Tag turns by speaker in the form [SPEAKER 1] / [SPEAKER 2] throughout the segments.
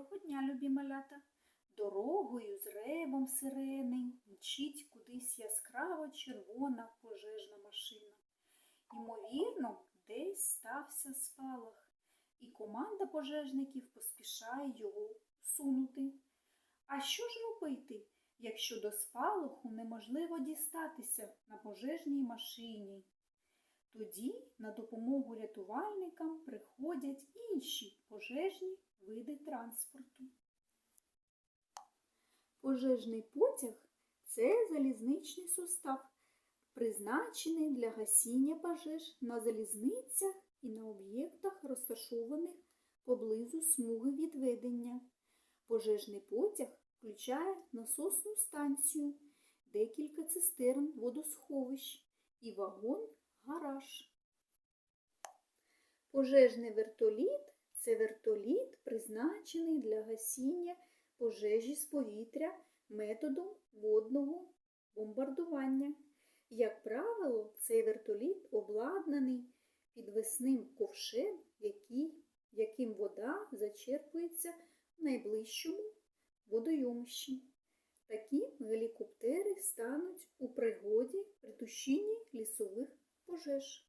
[SPEAKER 1] Доброго дня, любі малята! Дорогою з ревом сирени мчить кудись яскраво червона пожежна машина. Ймовірно, десь стався спалах, і команда пожежників поспішає його усунути. А що ж робити, якщо до спалаху неможливо дістатися на пожежній машині? Тоді на допомогу рятувальникам приходять інші пожежні види транспорту. Пожежний потяг це залізничний сустав, призначений для гасіння пожеж на залізницях і на об'єктах, розташованих поблизу смуги відведення. Пожежний потяг включає насосну станцію, декілька цистерн водосховищ і вагон гараж. Пожежний вертоліт це вертоліт, призначений для гасіння пожежі з повітря методом водного бомбардування. Як правило, цей вертоліт обладнаний підвесним ковшем, яким вода зачерпується в найближчому водойомищі. Такі гелікоптери стануть у пригоді при тушінні лісових пожеж.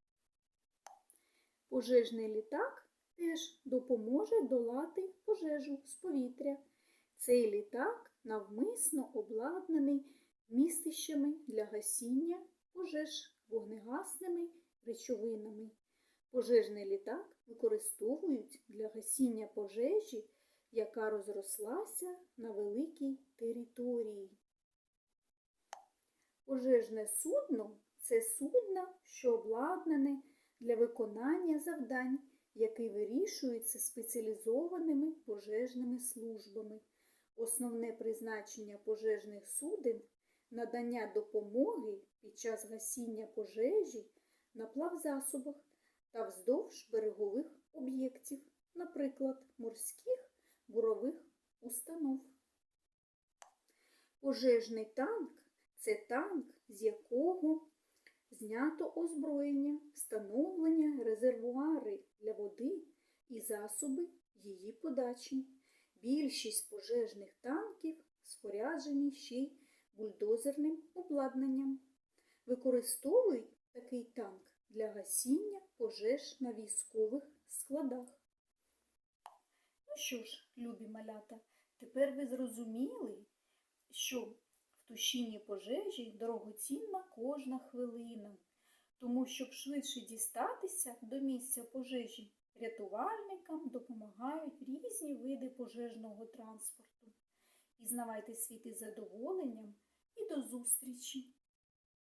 [SPEAKER 1] Пожежний літак теж допоможе долати пожежу з повітря. Цей літак навмисно обладнаний містищами для гасіння пожеж вогнегасними речовинами. Пожежний літак використовують для гасіння пожежі, яка розрослася на великій території. Пожежне судно це судно, що обладнане для виконання завдань, які вирішуються спеціалізованими пожежними службами. Основне призначення пожежних суден надання допомоги під час гасіння пожежі на плавзасобах та вздовж берегових об'єктів, наприклад, морських бурових установ. Пожежний танк це танк, з якого знято озброєння, встановлення води і засоби її подачі. Більшість пожежних танків споряджені ще й бульдозерним обладнанням. Використовують такий танк для гасіння пожеж на військових складах. Ну що ж, любі малята, тепер ви зрозуміли, що в тушінні пожежі дорогоцінна кожна хвилина, тому щоб швидше дістатися до місця пожежі, рятувальникам допомагають різні види пожежного транспорту. Пізнавайте світ із задоволенням і до зустрічі!